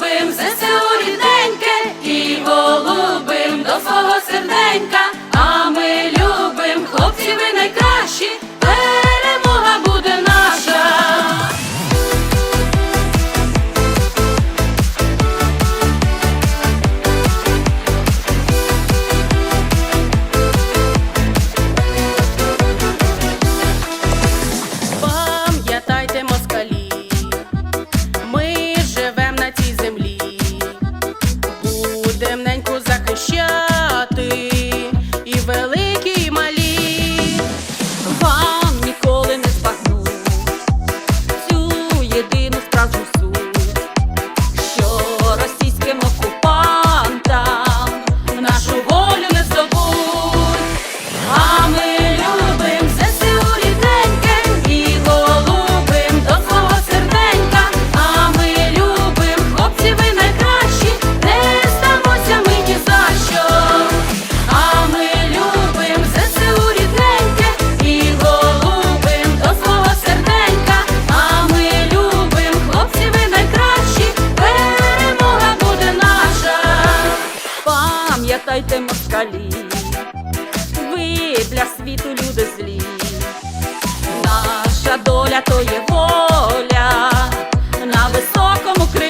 любим, ЗСУ рідненьке і голубим до свого серденька. them Знайте москалі, ви для світу люди злі, наша доля то є воля на високому крилі.